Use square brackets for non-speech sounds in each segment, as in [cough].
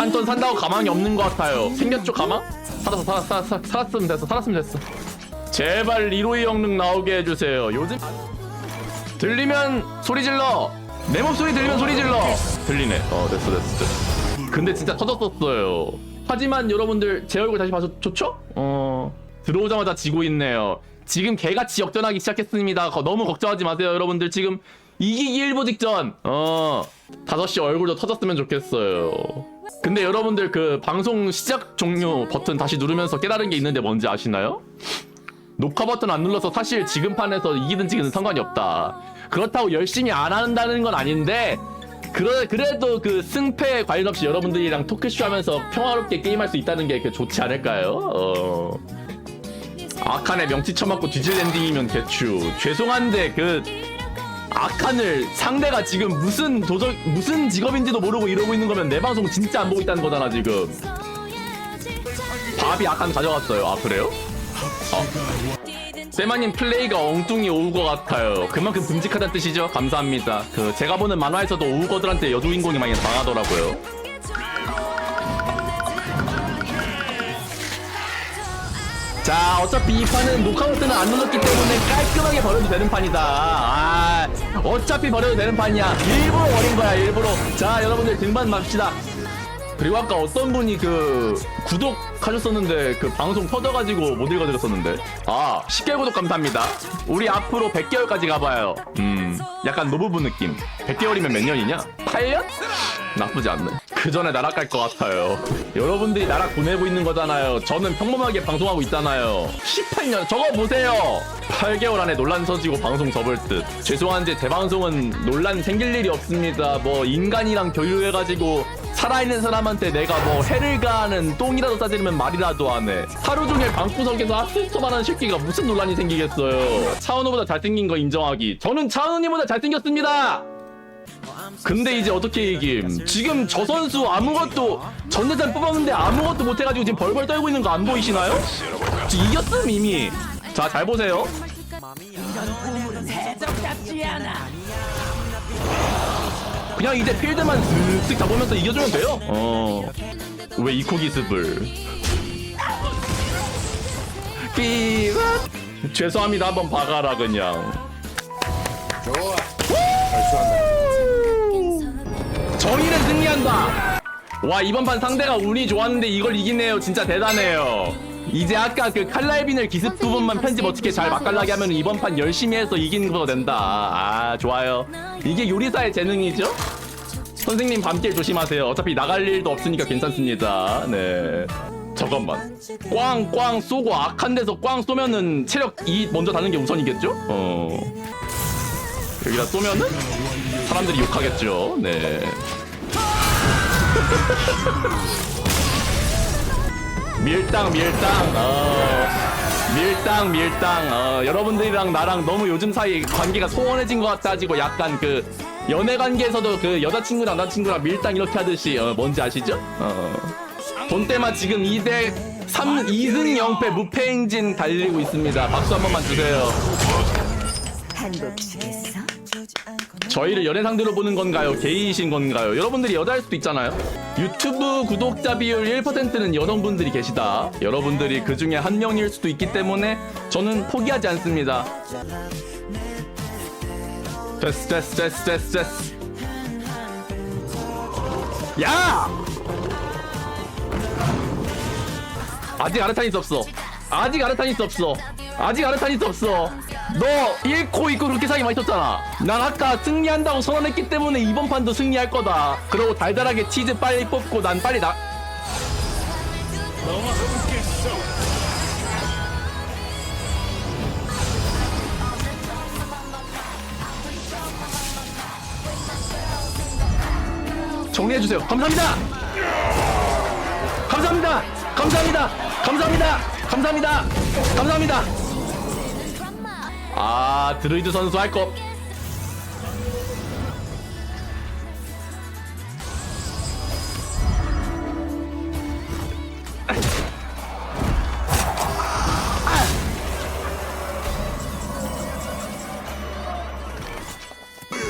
한톤 산다고 가망이 없는 것 같아요. 생겼죠 가망? 살았어 살았어 살았어 살았으면 됐어 살았으면 됐어. 제발 리로이 영능 나오게 해주세요. 요즘 들리면 소리 질러. 내 목소리 들리면 소리 질러. 들리네. 어 됐어 됐어 됐어. 근데 진짜 터졌었어요. 하지만 여러분들 제 얼굴 다시 봐서 좋죠? 어 들어오자마자 지고 있네요. 지금 개같이 역전하기 시작했습니다. 거- 너무 걱정하지 마세요, 여러분들. 지금 이기기 일보 직전. 어 5시 얼굴도 터졌으면 좋겠어요. 근데 여러분들 그 방송 시작 종료 버튼 다시 누르면서 깨달은 게 있는데 뭔지 아시나요? 녹화 버튼 안 눌러서 사실 지금 판에서 이기든 지기든 상관이 없다. 그렇다고 열심히 안 한다는 건 아닌데 그래, 그래도 그 승패에 관련 없이 여러분들이랑 토크쇼 하면서 평화롭게 게임할 수 있다는 게 그 좋지 않을까요? 어. 아칸의 명치 쳐맞고 뒤질 엔딩이면 개추. 죄송한데 그 아칸을 상대가 지금 무슨 도적 무슨 직업인지도 모르고 이러고 있는 거면 내 방송 진짜 안 보고 있다는 거잖아 지금. 밥이 아칸 가져갔어요. 아 그래요? 세마님 플레이가 엉뚱이 오우거 같아요. 그만큼 듬직하다는 뜻이죠. 감사합니다. 그 제가 보는 만화에서도 오우거들한테 여주인공이 많이 당하더라고요. 자, 어차피 이 판은 녹화 버튼을 안 눌렀기 때문에 깔끔하게 버려도 되는 판이다. 아, 어차피 버려도 되는 판이야. 일부러 버린 거야, 일부러. 자, 여러분들 등반 맙시다. 그리고 아까 어떤 분이 그 구독하셨었는데 그 방송 터져가지고 못 읽어드렸었는데 아 10개월 구독 감사합니다 우리 앞으로 100개월까지 가봐요 음 약간 노부부 느낌 100개월이면 몇 년이냐? 8년? 나쁘지 않네. 그 전에 나락갈 것 같아요. 여러분들이 나락 보내고 있는 거잖아요. 저는 평범하게 방송하고 있잖아요. 18년 저거 보세요! 8개월 안에 논란 터지고 방송 접을 듯. 죄송한데 제 방송은 논란 생길 일이 없습니다. 뭐 인간이랑 교류해가지고 살아있는 사람한테 내가 뭐 해를 가하는 똥이라도 싸지르면 말이라도 하네. 하루 종일 방구석에서 핫스토만 하는 새끼가 무슨 논란이 생기겠어요. 차은우보다 잘생긴 거 인정하기. 저는 차은우님보다 잘생겼습니다 근데 이제 어떻게 이김 지금 저 선수 아무것도 전대장 뽑았는데 아무것도 못해가지고 지금 벌벌 떨고 있는 거 안 보이시나요? 지금 이겼음 이미 자 잘 보세요 그냥 이제 필드만 슥슥 잡으면서 이겨주면 돼요. 어. 왜 이코 기습을? 삐 죄송합니다. 한번 박아라 그냥. 좋아. 벌써한다. 정의는 승리한다. 와 이번 판 상대가 운이 좋았는데 이걸 이기네요. 진짜 대단해요. 이제 아까 그 칼날빈을 기습 부분만 편집 어떻게 잘 맛깔나게 하면 이번 판 열심히 해서 이기는 거 된다. 아 좋아요. 이게 요리사의 재능이죠? 선생님 밤길 조심하세요. 어차피 나갈 일도 없으니까 괜찮습니다. 네. 잠깐만. 꽝꽝 쏘고 악한 데서 꽝 쏘면은 체력 2 먼저 다는 게 우선이겠죠? 어. 여기다 쏘면은 사람들이 욕하겠죠. 네. [laughs] 밀당 밀당 어 밀당 밀당 어 여러분들이랑 나랑 너무 요즘 사이 관계가 소원해진 것 같아가지고 약간 그 연애 관계에서도 그 여자친구랑 남자친구랑 밀당 이렇게 하듯이 어 뭔지 아시죠? 어 돈 때만 지금 2대 3 2승 0패 무패 행진 달리고 있습니다 박수 한 번만 주세요 행복시겠어? 저희를 연애 상대로 보는 건가요? 게이이신 건가요? 여러분들이 여자일 수도 있잖아요. 유튜브 구독자 비율 1%는 여성분들이 계시다. 여러분들이 그 중에 한 명일 수도 있기 때문에 저는 포기하지 않습니다. 됐어, 됐어, 됐어, 됐어, 됐어. 야! 아직 아르타니스 없어. 아직 아르타니스 없어. 아직 아르타니스 없어. 너 1코 있고 그렇게 사기 많이 쳤잖아. 난 아까 승리한다고 선언했기 때문에 이번 판도 승리할 거다. 그러고 달달하게 치즈 빨리 뽑고 난 빨리 나. 정리해주세요. 감사합니다! 감사합니다! 감사합니다! 감사합니다! 감사합니다! 감사합니다! 아, 드루이드 선수 할 거.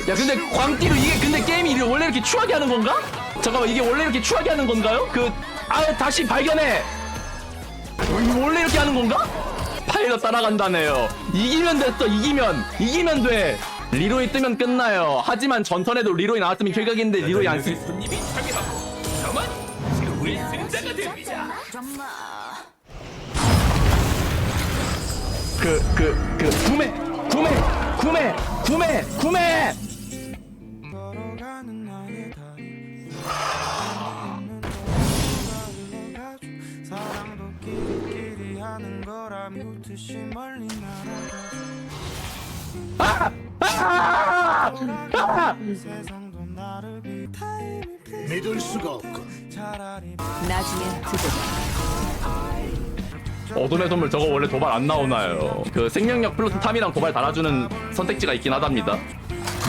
야, 근데 광기로 이게 근데 게임이 원래 이렇게 추하게 하는 건가? 잠깐만 이게 원래 이렇게 추하게 하는 건가요? 그 아 다시 발견해. 원래 이렇게 하는 건가? 파일럿 따라간다네요. 이기면 됐어. 이기면 이기면 돼. 리로이 뜨면 끝나요. 하지만 전턴에도 리로이 나왔으면 킬각인데 리로이 안 쓰. 손님이 참여하고 저만 최후의 승자가 됩니다. 그, 그, 그, 구매! 구매! 구매! 구매! 구매! 아! 아! 아! 믿을 수가 없고 나중엔 두고 어둠의 선물 저거 원래 도발 안 나오나요? 그 생명력 플러스 탐이랑 도발 달아주는 선택지가 있긴 하답니다.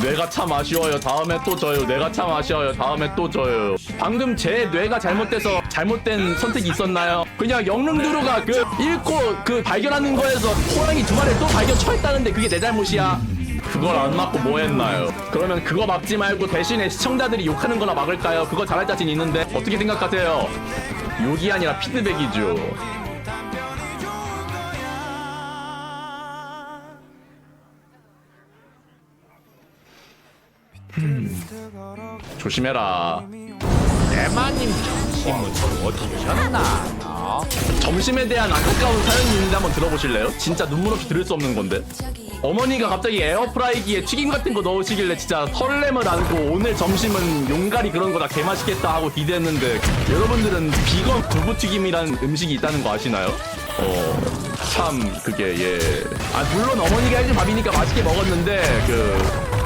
뇌가 참 아쉬워요. 다음에 또 져요. 뇌가 참 아쉬워요. 다음에 또 져요. 방금 제 뇌가 잘못돼서 잘못된 선택이 있었나요? 그냥 영릉두루가 그 잃고 그 발견하는 거에서 호랑이 두 마리를 또 발견 처했다는데 그게 내 잘못이야. 그걸 안 막고 뭐 했나요? 그러면 그거 막지 말고 대신에 시청자들이 욕하는 거나 막을까요? 그거 잘할 자신 있는데 어떻게 생각하세요? 욕이 아니라 피드백이죠. 조심해라. 대마님 점심은 어디 셨나? 점심에 대한 안타까운 사연이 있는데 한번 들어보실래요? 진짜 눈물 없이 들을 수 없는 건데. 어머니가 갑자기 에어프라이기에 튀김 같은 거 넣으시길래 진짜 설렘을 안고 오늘 점심은 용가리 그런 거다 개맛있겠다 하고 기대했는데 여러분들은 비건 두부튀김이란 음식이 있다는 거 아시나요? 어, 참 그게 예. 아 물론 어머니가 해준 밥이니까 맛있게 먹었는데 그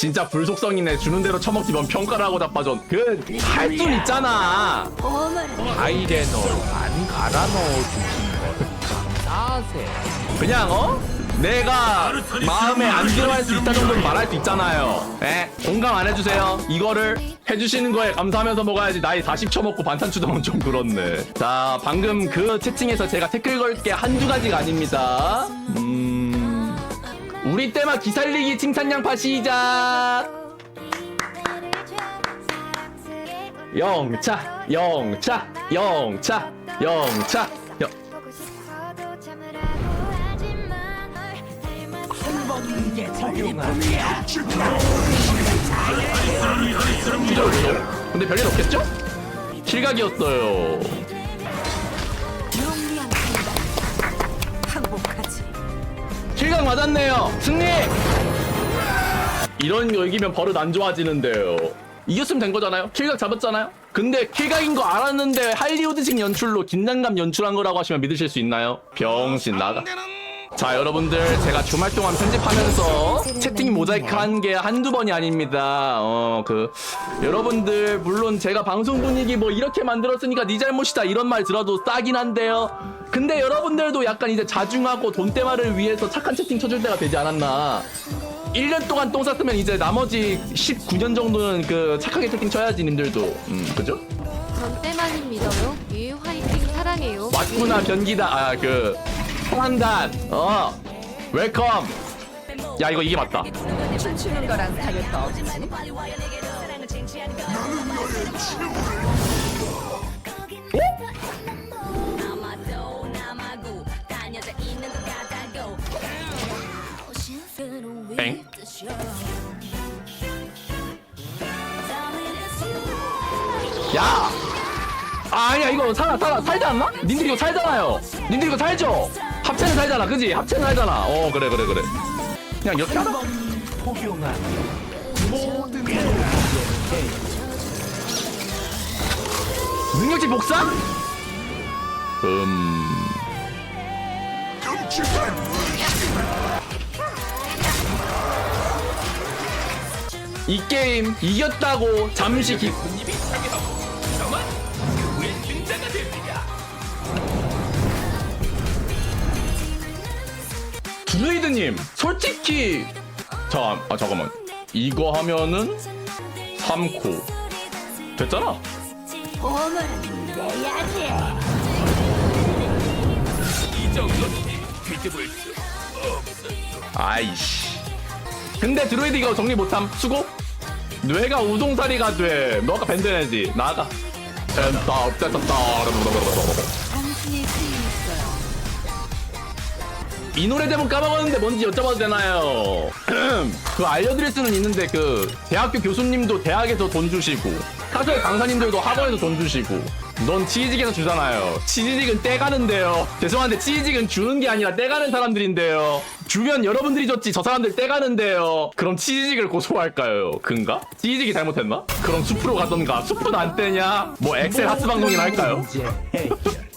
진짜 불속성이네 주는 대로 처먹지 뭔 평가를 하고 자빠져 그할순 있잖아 아이레놀 안 갈아 넣어 주신 거 싸세. 그냥 어? 내가 마음에 안 들어할 수 있다 정도는 말할 수 있잖아요. 에? 공감 안 해주세요. 이거를 해주시는 거에 감사하면서 먹어야지 나이 40 쳐먹고 반찬 추동은 좀 그렇네. 자, 방금 그 채팅에서 제가 댓글 걸 게 한두 가지가 아닙니다. 음. 우리 때만 기살리기 칭찬 양파 시작! 영차, 영차, 영차, 영차, 영. 근데 별일 없겠죠? 실각이었어요. 실각 맞았네요. 승리! 이런 거 이기면 버릇 안 좋아지는데요. 이겼으면 된 거잖아요. 킬각 잡았잖아요. 근데 킬각인 거 알았는데 할리우드식 연출로 긴장감 연출한 거라고 하시면 믿으실 수 있나요? 병신 나가. 자 여러분들 제가 주말 동안 편집하면서 채팅 모자이크 한 게 한두 번이 아닙니다 어 그 여러분들 물론 제가 방송 분위기 뭐 이렇게 만들었으니까 네 잘못이다 이런 말 들어도 싸긴 한데요 근데 여러분들도 약간 이제 자중하고 돈대말을 위해서 착한 채팅 쳐줄 때가 되지 않았나 1년 동안 똥 쌌으면 이제 나머지 19년 정도는 그 착하게 채팅 쳐야지 님들도 음 그죠? 전 때만님 믿어요. 예, 화이팅 사랑해요. 왔구나 변기다 아그 소환단 어 웰컴 야 이거 이게 맞다 춤추는 거랑 다를 거 없지 엥? 야! 아, 아니야 이거 살아 살아 살지 않나? 님들 이거 살잖아요 님들 이거 살죠? 합체는 살잖아 그지? 합체는 살잖아 어 그래 그래 그래 그냥 이렇게 하다 능력치 복사? 음... 이 게임 이겼다고 잠시 기... 드루이드님 솔직히 잠, 아 잠깐만. 이거 하면은 3코. 됐잖아. 이 정도는 뒤집을 수 아이씨. 근데 드루이드 이거 정리 못함. 수고. 뇌가 우동사리가 돼. 너 아까 밴드내지. 나가. 펜타, 펜타, 당신의 이 노래 제목 까먹었는데 뭔지 여쭤봐도 되나요? [clears throat] 그 알려드릴 수는 있는데 그 대학교 교수님도 대학에서 돈 주시고 카페 강사님들도 학원에서 돈 주시고 넌 치즈직에서 주잖아요. 치즈직은 떼가는데요. 죄송한데 치즈직은 주는 게 아니라 떼가는 사람들인데요. 주면 여러분들이 줬지 저 사람들 떼가는데요. 그럼 치즈직을 고소할까요? 근가? 치즈직이 잘못했나? 그럼 숲으로 가던가 숲은 안 떼냐? 뭐 엑셀 하스 방송이나 할까요? [laughs]